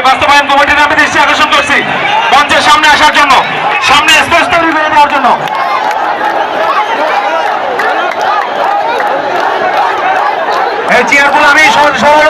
এই বাস্তবায়ন কমিটির আমি দৃষ্টি আকর্ষণ করছি। মঞ্চের সামনে আসার জন্য, সামনে স্পেস তৈরি করে দেওয়ার জন্য। এই চেয়ারগুলো আমি সবার